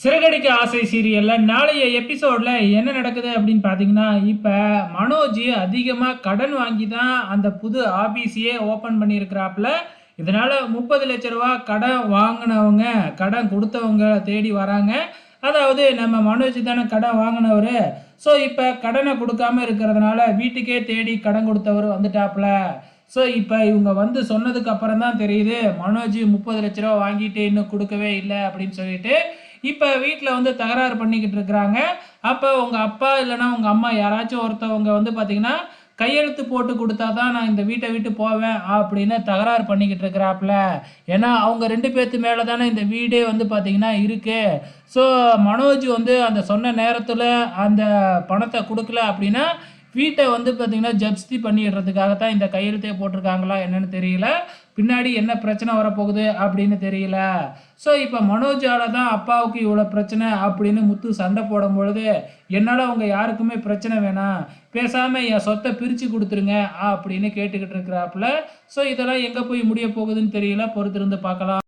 சிறகடிக்க ஆசை சீரியலில் நாளைய எபிசோடில் என்ன நடக்குது அப்படின்னு பார்த்தீங்கன்னா இப்போ மனோஜ் அதிகமாக கடன் வாங்கி தான் அந்த புது ஆபீஸையே ஓப்பன் பண்ணியிருக்கிறாப்புல. இதனால் முப்பது லட்ச ரூபா கடன் வாங்கினவங்க கடன் கொடுத்தவங்க தேடி வராங்க. அதாவது நம்ம மனோஜ் தானே கடன் வாங்கினவர். ஸோ இப்போ கடனை கொடுக்காம இருக்கிறதுனால வீட்டுக்கே தேடி கடன் கொடுத்தவர் வந்துட்டாப்புல. ஸோ இப்போ இவங்க வந்து சொன்னதுக்கு அப்புறம் தான் தெரியுது மனோஜ் முப்பது லட்ச ரூபா வாங்கிட்டு இன்னும் கொடுக்கவே இல்லை அப்படின்னு சொல்லிட்டு. இப்போ வீட்டில் வந்து தகராறு பண்ணிக்கிட்டு இருக்கிறாங்க. அப்போ உங்கள் அப்பா இல்லைன்னா உங்கள் அம்மா யாராச்சும் ஒருத்தவங்க வந்து பார்த்தீங்கன்னா கையெழுத்து போட்டு கொடுத்தா தான் நான் இந்த வீட்டை விட்டு போவேன் அப்படின்னு தகராறு பண்ணிக்கிட்டு இருக்கிறாப்புல. ஏன்னா அவங்க ரெண்டு பேர்த்து மேலே தானே இந்த வீடே வந்து பார்த்திங்கன்னா இருக்குது ஸோ மனோஜ் வந்து அந்த சொன்ன நேரத்தில் அந்த பணத்தை கொடுக்கல அப்படின்னா வீட்டை வந்து பார்த்தீங்கன்னா ஜப்ஸ்தி பண்ணிடுறதுக்காக தான் இந்த கையெழுத்தே போட்டிருக்காங்களா என்னன்னு தெரியல. பின்னாடி என்ன பிரச்சனை வரப்போகுது அப்படின்னு தெரியல. ஸோ இப்போ மனோஜால தான் அப்பாவுக்கு இவ்வளோ பிரச்சனை அப்படின்னு முத்து சண்டை போடும் பொழுது என்னால் அவங்க யாருக்குமே பிரச்சனை வேணாம். பேசாமல் என் சொத்தை பிரித்து கொடுத்துருங்க அப்படின்னு கேட்டுக்கிட்டு இருக்கிறாப்புல. ஸோ இதெல்லாம் எங்கே போய் முடிய போகுதுன்னு தெரியல. பொறுத்திருந்து பார்க்கலாம்.